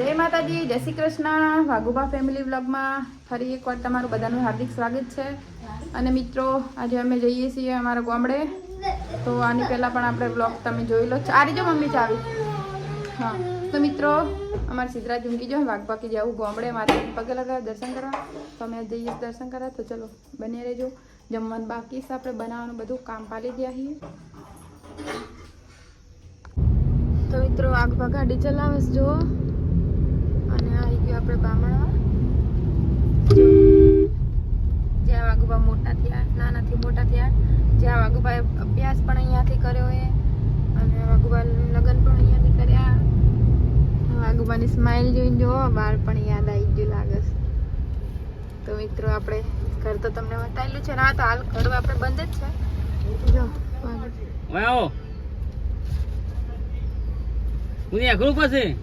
જય માતાજી, જય શ્રી કૃષ્ણ. વાઘુબા ફેમિલી વ્લોગમાં ફરી એકવાર તમારું બધાનું હાર્દિક સ્વાગત છે. અને મિત્રો, આજે અમે જઈએ છીએ અમારા ગામડે. તો આની પહેલાં પણ આપણે વ્લોગ તમે જોઈ લો. આ રીજો મમ્મી ચાવી. હા. તો મિત્રો, અમારે સિદ્ધરાજ ઝુમકી જો વાઘબાકી જવું ગામડે. મારે પગે લગાવે દર્શન કરવા. તો અમે જઈએ દર્શન કરવા. તો ચલો બને રહેજો. જમવાનું બાકી છે. આપણે બનાવવાનું બધું કામ પાલી ગયા છીએ. તો મિત્રો, આગ ગાડી ચલાવે જુઓ. અને આવી ગયો આપણે બામણવા. જ્યાં વાઘુબા મોટા થયા નાનાથી મોટા થયા જ્યાં વાઘુબાએ અભ્યાસ પણ અહીંયાથી કર્યો એ. અને વાઘુબા લગ્ન પણ અહીંયાથી કર્યા. વાઘુબાની સ્માઇલ જોઈને જો બાળ પણ યાદ આવી ગયું લાગે તો મિત્રો આપણે ઘર તો તમને બતાવેલું છે ના તો હાલ ઘર આપણે બંધ જ છે. જો વાઘુ- હું અઘરું પછી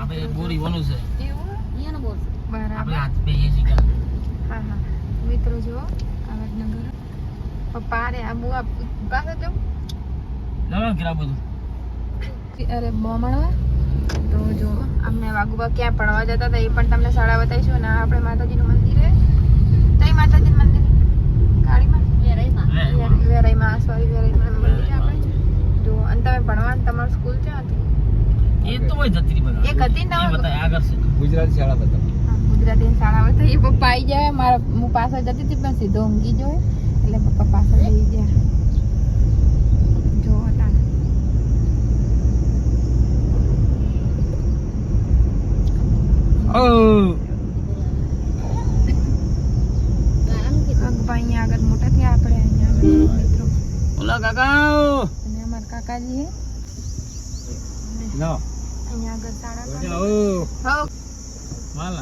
આપણે બોરી બનવું છે. મિત્રો પપ્પા રે આ પાસે જો કરા બધું. અરે બોમણવા? તો જો અમને વાગુબા ક્યાં ભણવા જતા હતા એ પણ તમને શાળા બતાવીશું. અને આપણે માતાજીનું મંદિર તઈ માતાજીનું મંદિર? કાળીમાં વેરાઈમાં. વેરાઈમાં સોરી વેરાઈમાં. મંદિર આપણે. જો અને તમે ભણવાનું તમારું સ્કૂલ હતી એ તો હોય જતી બધા એક હતી ને બતાય આગળ છે. ગુજરાતી શાળા બતાવો ગુજરાતી શાળા હતા એ પપ્પા આવી જાય મારા હું પાછળ જતી હતી પણ સીધો ઊંઘી જોય એટલે પપ્પા પાછળ લઈ ગયા. આગળ મોટા થયા આપણે અહીંયા મિત્રો ઓલા કાકા કાકાજી હે? લો. અહીંયા આગળ શાળા કરે. ઓ હઉ. માલ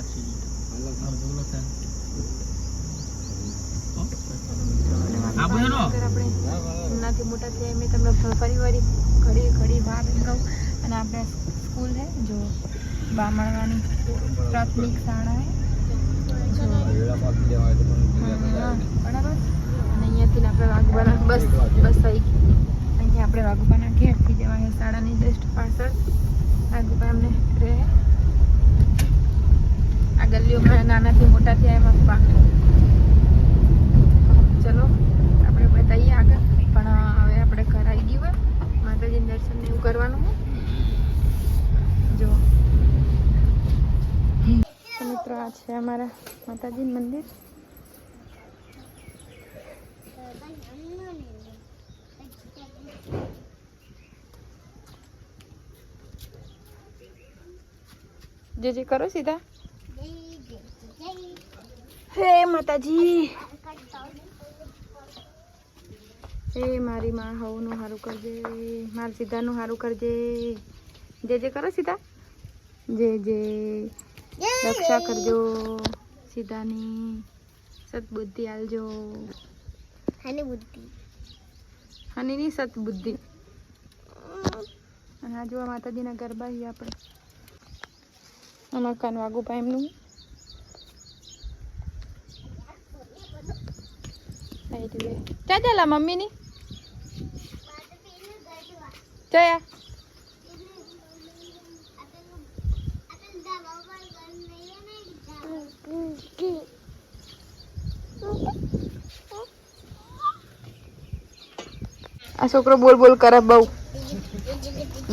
નાખી મોટા થયા મેં તમને ફરી ઘડી ઘડી વાર એમ કહું. અને આપણે સ્કૂલ હે જો બામણવાની પ્રાથમિક શાળા હે બરાબર. અને અહીંયાથી આપણે બસ બસ આવી ગઈ. અહીંયા આપણે વાઘબાના ઘેરથી જવાય શાળાની જસ્ટ પાછળ વાઘબા અમને રહે આ ગલીઓમાં નાનાથી મોટા થયા એમાં ચલો, આપણે બતાવીએ આગળ. પણ હવે આપણે ઘર આવી ગયું હોય. માતાજીને દર્શન એવું કરવાનું હોય. જો. મિત્રો, આ છે અમારા માતાજીનું મંદિર. જે જે કરો સીધા? હે માતાજી. હે મારી માં, હવનું સારું કરજે. મારા સીધાનું સારું કરજે. જે જે કરો સીધા. જે જે રક્ષા કરજો સીધાની. સદબુદ્ધિ આલજો. હનીની સદબુદ્ધિ. અને આ જોવા માતાજીના ગરબા છે આપણે. આ મકાન વાગુપા એમનું ચા ચાલા મમ્મીની ચયા આ છોકરો બોલ બોલ કરે બહુ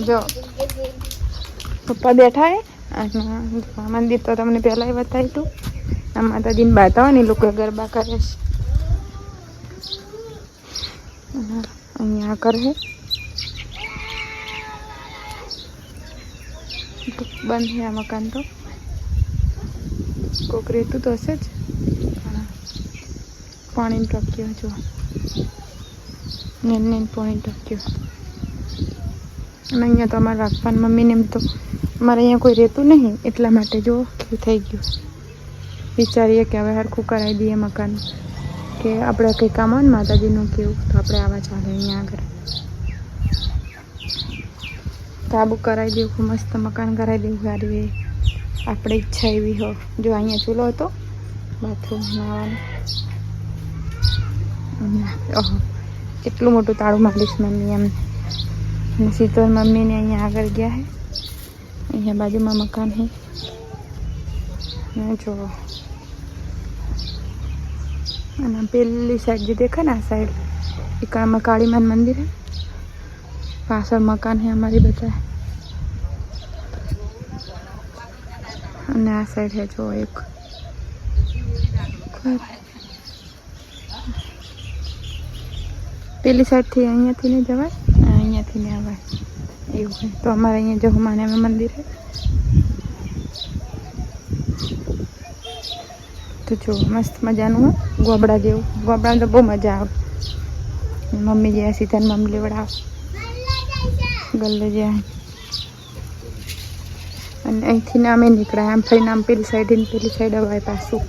જો પપ્પા બેઠા હે અને મંદિર તો તમને પહેલાંય બતાવ્યું હતું આ માતાજીને બાતા હોય ને લોકો ગરબા કરે છે. અહીંયા કરે. બંધ છે આ મકાન તો. કોક રહેતું તો હશે જ. પાણી ટંકીઓ જો નેન નેન પાણી ટંકીઓ અને અહીંયા તો અમારા રાખવાની મમ્મીને એમ તો અમારે અહીંયા કોઈ રહેતું નહીં, એટલા માટે જો થઈ ગયું. વિચારીએ કે હવે હરખું કરાવી દઈએ મકાન. કે આપણે કંઈ કામ હોય ને માતાજીનું કેવું તો આપણે આવા ચાલે અહીંયા આગળ. તાબુ કરાવી દેવું મસ્ત મકાન કરાવી દેવું, સારી આપણે ઈચ્છા એવી હો. જો અહીંયા ચૂલો હતો બાથરૂમ નાવાનું ઓહો કેટલું મોટું તાળું મારીશ મમ્મી એમ. અને મમ્મીને અહીંયા આગળ ગયા હે. અહીંયા બાજુમાં મકાન હે જો અને પેલી સાઈડ જે દેખાય ને આ સાઈડ એક આમાં કાળીમાન મંદિર હે પાછળ મકાન હે અમારી બધા અને આ સાઈડ હે જો એક. પેલી સાઈડથી અહીંયાથી નહીં જવાય? અહીંયાથી નહીં આવાય એવું છે તો અમારે અહીંયા જહુમાને મંદિર છે તો જો મસ્ત મજાનું ગોબડા જેવું ગોબડા તો બહુ મજા આવે મમ્મી જ્યાં સીધા મમ્મી લેવડાવ ગલ્લે જ્યાં અને અહીંથી અમે નીકળ્યા આમ ફરીને આમ પેલી સાઈડ ને પેલી સાઈડ અવાય પાછું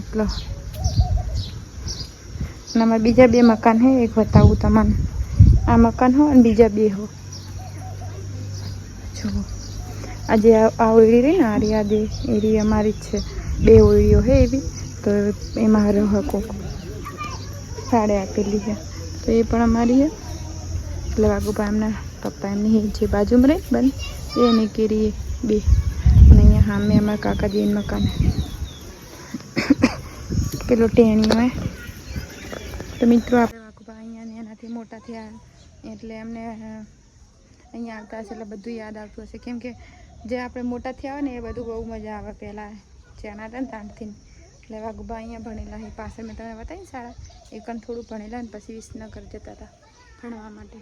એટલો અને અમારે બીજા બે મકાન હે એક બતાવું તમને આ મકાન હો અને બીજા બે હો જો આજે આ ઓળી રહી ને, આરી આ દે એરી અમારી જ છે. બે ઓળીઓ છે એવી, તો એમાં રહ કોક સાડે આપેલી છે. તો એ પણ અમારી છે. એટલે વાઘુભા એમના પપ્પા એમની જે બાજુમાં રહે બંધ એ ને કેરી બે. અને અહીંયા સામે અમારા કાકાજીનું મકાન. પેલો ટેણીઓ હે. તો મિત્રો, આપણે વાઘુભા અહીંયા એનાથી મોટા થયા. એટલે એમને અહીંયા આવતા હશે એટલે બધું યાદ આવતું હશે. કેમ કે જે આપણે મોટા થયા હોય ને એ બધું બહુ મજા આવે પહેલાં. જ્યાં હતા ને ત્યાંથી એટલે વાઘુભા અહીંયા ભણેલા છે. પાછળ મેં તમે બતાવી શાળા એકન થોડું ભણેલા ને પછી વિસનગર જતા હતા ભણવા માટે.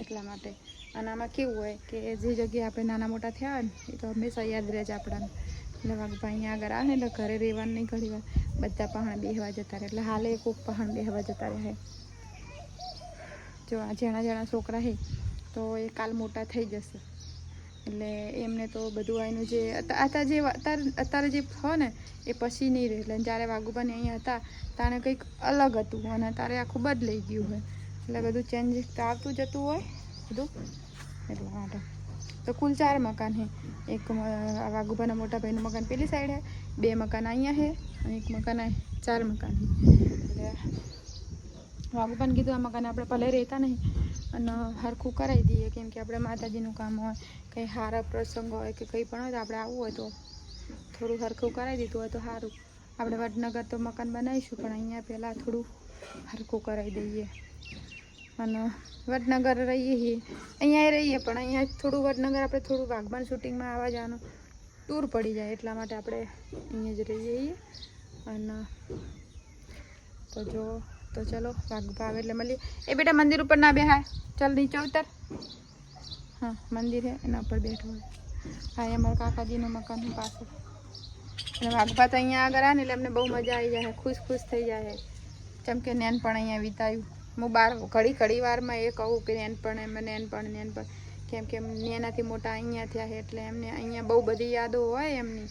એટલા માટે. અને આમાં કેવું હોય કે જે જગ્યાએ આપણે નાના મોટા થયા હોય ને, એ તો હંમેશા યાદ રહે છે આપણાને. એટલે વાઘભા અહીંયા આગળ આવે ને, એટલે ઘરે રહેવાનું નહીં ઘણી વાર. બધા પહાણ બેહવા જતા રહે. એટલે હાલે કોક પહાણ બેહવા જતા રહે. જો આ જેણા જેણા છોકરા છે તો એ કાલ મોટા થઈ જશે. એટલે એમને તો બધું એનું જે અત્યારે જે અત્યારે અત્યારે જે હો ને, એ પછી નહીં રહે. એટલે જ્યારે વાઘુબાને અહીંયા હતા, તાણે કંઈક અલગ હતું અને તારે આખું બદલાઈ ગયું હોય. એટલે બધું ચેન્જ આવતું જતું હોય, બધું. એટલા માટે. તો કુલ ચાર મકાન છે. એક વાઘુબાના મોટા ભાઈનું મકાન પેલી સાઈડ છે બે મકાન અહીંયા છે અને એક મકાન ચાર મકાન છે. એટલે પણ કીધું આ મકાન આપણે ભલે રહેતા નહીં, અને હરખું કરાવી દઈએ, કેમ કે આપણે માતાજીનું કામ હોય, કંઈ સારા પ્રસંગ હોય કે કંઈ પણ હોય તો આપણે આવવું હોય તો થોડું હરખું કરાવી દીધું હોય તો સારું. આપણે વડનગર તો મકાન બનાવીશું, પણ અહીંયા પહેલાં થોડું હરખું કરાવી દઈએ. અને વડનગર રહીએ છીએ અહીંયા રહીએ, પણ અહીંયા થોડું વડનગર આપણે થોડું વાઘબાન શૂટિંગમાં આવવા જવાનું દૂર પડી જાય, એટલા માટે આપણે અહીંયા જ રહીએ છીએ અને તો જો તો ચલો વાઘભાવ એટલે મળીએ. એ બેટા મંદિર ઉપર ના બેહાય. ચાલ નીચે ઉતર. હા, મંદિર હે, એના ઉપર બેઠો હોય. હા, એ અમારા કાકાજીનું મકાન પાસે અને વાઘભા તો અહીંયા આગળ આવે ને એટલે અમને બહુ મજા આવી જાય. ખુશ ખુશ થઈ જાય. જેમ કે નેન અહીંયા વિતાયું. હું બાર, ઘડી ઘડી વારમાં એ કહું કે નેનપણ એમ નેનપણ નેનપણ કેમ કે એનાથી મોટા અહીંયા થયા છે એટલે એમને અહીંયા બહુ બધી યાદો હોય એમની.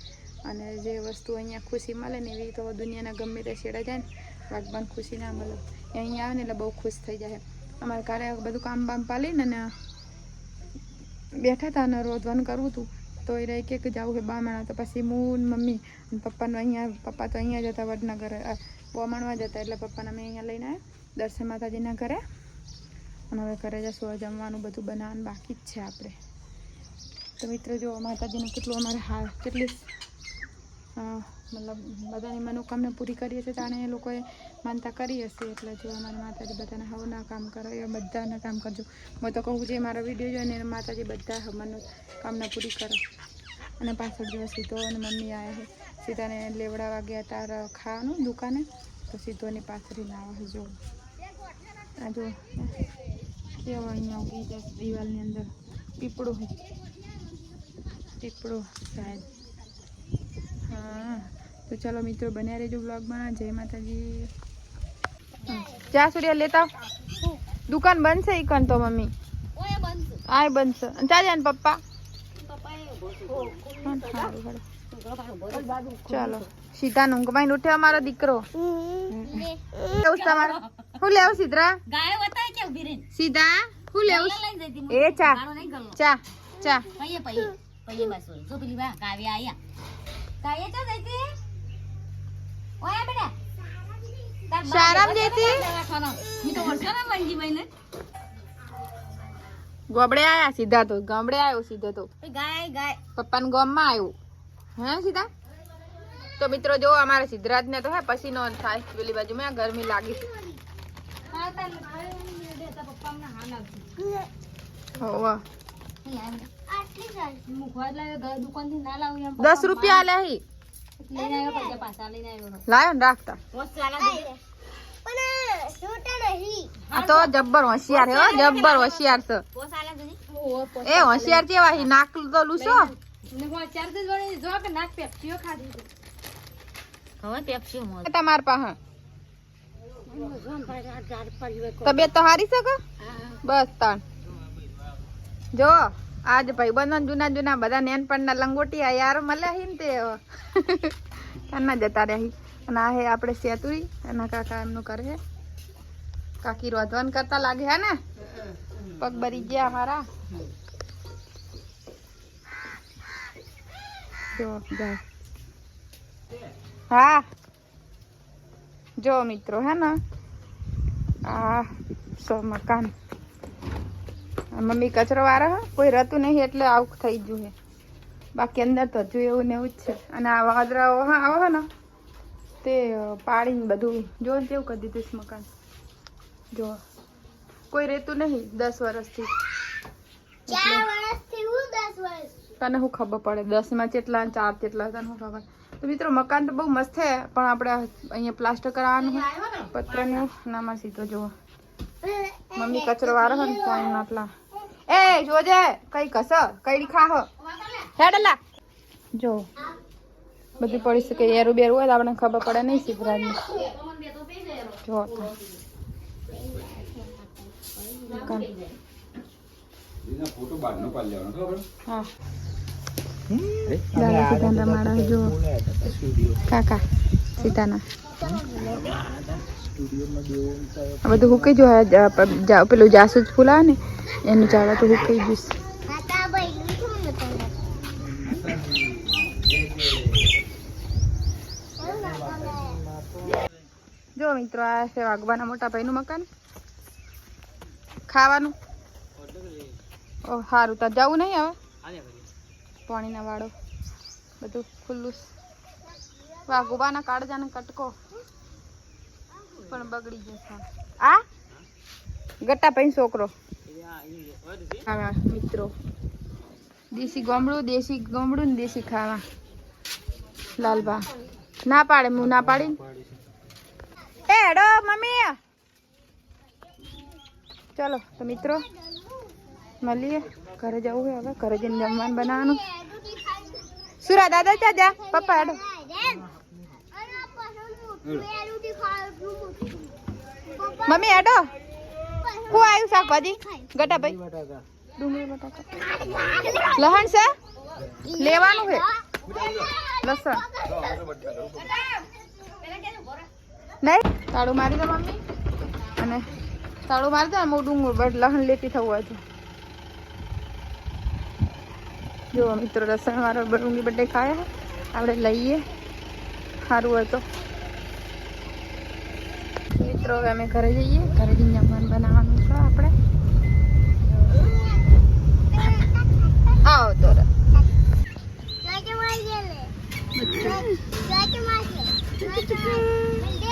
અને જે વસ્તુ અહીંયા ખુશી મળે ને એવી તો દુનિયાના ગમે તે છેડા જાય ને વાગબાન ખુશી ના મળે અહીંયા આવે ને એટલે બહુ ખુશ થઈ જાય અમારે ઘરે બધું કામ બામ પાલીને ને બેઠા હતા અને રોધવાનું કરવું હતું તો એ રહી કે જવું છે બામણા તો પછી હું મમ્મી અને પપ્પાનું અહીંયા પપ્પા તો અહીંયા જતા વડનગર બોમણવા જતા એટલે પપ્પાને અમે અહીંયા લઈને આવ્યા દર્શન માતાજીના ઘરે અને હવે ઘરે જશું જમવાનું બધું બનાવવાનું બાકી જ છે આપણે તો મિત્રો જો માતાજીનું કેટલું અમારે હા કેટલી મતલબ બધાની મનોકામના પૂરી કરીએ છીએ તાણે એ લોકોએ માનતા કરી હશે. એટલે જો અમારા માતાજી બધાને હવના કામ કરે એ બધાના કામ કરજો. હું તો કહું જે મારો વીડિયો જોઈને એને માતાજી બધા મનોકામના પૂરી કરે. અને પાછળ જો સીધો અને મમ્મી આવ્યા છે. સીધાને લેવડાવવા ગયા તાર ખાવાનું દુકાને. તો સીધોની ના આવે જો. આ જો, કેવો અહીંયા ઉગી જાય દિવાલની અંદર. પીપળો પીપળું શાયદ હા. તો ચાલો મિત્રો બન્યા રહેજો બ્લોગમાં. જય માતાજી. જ્યાં સુધી લેતા દુકાન બનશે ઈ કન તો મમ્મી? આય બનશે. અને ચાલે ને પપ્પા. હા. ચાલો. સીતા નું કમાઈને ઉઠે અમારો દીકરો. તમારો. છે શું લેવું સીધરા સીધા? હું લેવું છે? એ ચા. ચા ચા. પૈયે પૈયે પૈયે બસ. જો પેલી બા કાવ્યા આયા. કાવ્યા ચા જઈતી ઓય બેટા. શારામ જતી હું તો ગોબડે આયા સીધા તો ગામડે આવ્યો સીધો તો. ગાય ગાય. પપ્પાના ગામમાં આવ્યું હે સીધા? તો મિત્રો જો અમારે સિદ્ધરાજ ને તો હે પછી નો થાય. પેલી બાજુ માં ગરમી લાગી. પપ્પા દસ રૂપિયા આલ્યા હી લઈને આવ્યો પૈસા પાછા લઈને આવ્યો લાયો ને રાખતા. આ તો જબ્બર હોશિયાર હે જબ્બર હોશિયાર છે. જુદી એ હોશિયાર કેવા હી? નાક તો લૂસો ને હું ચાર દિવસ વળી જો કે નાક પેપ્સીઓ ખાધી હવે પેપ્સી મોજ તમાર પાસે. તબિયત તો હારી શકો બસ તાણ. જો. આજ ભાઈબંધો ને જૂના જૂના બધા નેનપણના લંગોટિયા યાર મળ્યા હી ને તે. કાના જતા રહી અને આ હે આપણે સેતુરી એના કાકા એમનું કરે કાકી રોધવાન કરતા લાગે હે ને? પગ ભરી ગયા અમારા. જો જાય હા. જો મિત્રો, હે ને? આ, સો મકાન. આ મમ્મી કચરો વાળા હે. કોઈ રહેતું નહીં એટલે આવું થઈ ગયું છે. બાકી અંદર તો હજુ એવું ને એવું જ છે. અને આ વાદરાઓ હા આવો ને. તે પાડીને બધું જો ને કેવું કરી દીધું છે મકાન. જો કોઈ રહેતું નહીં દસ વર્ષથી. તને શું ખબર પડે? દસમાં કેટલા ચાર કેટલા તને શું ખબર? તો મિત્રો મકાન તો બહુ મસ્ત છે પણ આપણે અહીંયા પ્લાસ્ટર કરાવવાનું પત્રનું નામાં સીધો જુઓ. મમ્મી કચરો વાળો હોય ને પાણી નાટલા એ જોજે કઈ કસ કઈ ખા હો હેડલા. જો બધું પડી શકે એરું બેરું હોય તો આપણને ખબર પડે નહીં સિદ્ધરાજની જો. કાકા સીતાના. આ બધું હુકી જો પેલું જાસૂસ ફૂલા ને એનું ઝાડ તો હુકાઈ ગયું જો મિત્રો આ છે વાગવાના મોટા ભાઈનું મકાન. ખાવાનું? ઓ સારું તો જવું નહીં હવે? પાણીના વાળો બધું ખુલ્લું. વાઘુબાના કાળજાને કટકો. પણ બગડી જશે આ? ગટ્ટા ભાઈ છોકરો. ખાવા, મિત્રો. દેશી ગોમડું દેશી ગોમડું ને દેશી ખાવા. લાલબા. ના પાડે હું ના પાડી એ, હેડો, મમ્મી. ચલો, તો મિત્રો, મળીએ. ઘરે જવું હવે, ઘરે જઈને જમવાનું બનાવવાનું. સુરા દાદા ચા જા પપ્પા, હેડો. મમ્મી, હેડો. હું આવ્યું શાકભાજી? ગટા ભાઈ. ડુંગળી બટાકા લહણ છે? લેવાનું છે? લસણ. નહીં? તાળું મારી દો મમ્મી. અને તાળું મારી દો હું ડુંગળ બટ લહણ લેતી થવું તો જો મિત્રો લસણ વાળો ડુંગળી બટે ખાયા આપણે લઈએ. સારું હોય તો. મિત્રો અમે ઘરે જઈએ. ઘરે જઈને જમવાનું બનાવવાનું છે આપણે. આવો તો.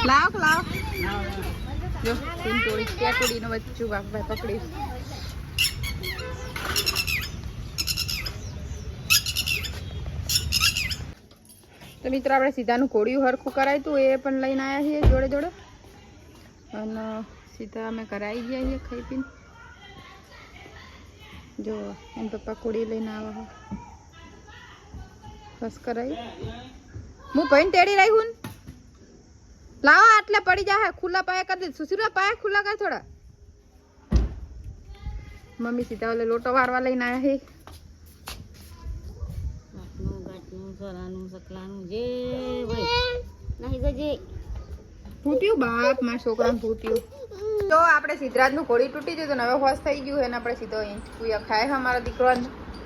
લાવ લાવ. જો પિંટોળી કેટોડીનું બચ્ચું આપણે સીધાનું કોળિયું હરખું કરાયું એ પણ લઈને આવ્યા છીએ જોડે જોડે. અને સીધા અમે કરાવી ગયા છીએ ખાઈ પીને. જો એમ પપ્પા કુડી લઈને આવ્યા બસ કરાવી હું ભાઈને તેડી રાખ્યું લાવા લાવો આટલે પડી જાય ખુલ્લા પાયા કરી દે. સુસુરા પાયા ખુલ્લા કર થોડા. મમ્મી સીધા ઓલે લોટો વારવા લઈને આવ્યા છે સરાનું સકલાનું જે નહીં ગજે ફૂટ્યું બાપમાં છોકરાને ફૂટ્યું તો આપણે સિદ્ધરાજનું ઘોડી તૂટી ગયું ને હવે હોશ થઈ ગયું અને આપણે સીધો ઈંચકુયા ખાય છે અમારા દીકરો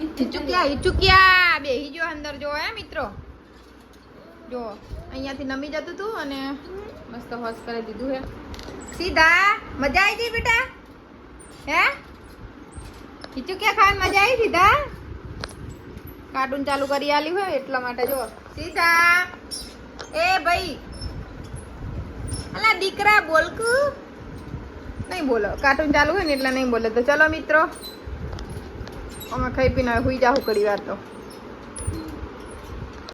ઈચુકિયા ઈચુકિયા! બેહી જો અંદર, જો હે મિત્રો. જો, અહીંયાથી નમી જતું હતું અને મસ્ત હોશ કરી દીધું હે. સીધા, મજા આવી ગઈ બેટા? હે? ખીચું ખાવાની મજા આવી સીધા? કાર્ટૂન ચાલુ કરી આલી હોય એટલા માટે જો. સીધા. એ ભાઈ અલા, દીકરા, બોલકુ? નહીં બોલો. કાર્ટૂન ચાલુ હોય ને એટલે નહીં બોલે. તો ચલો મિત્રો, અમે ખાઈ પીને હુઈ જાહું ઘડી વાર તો.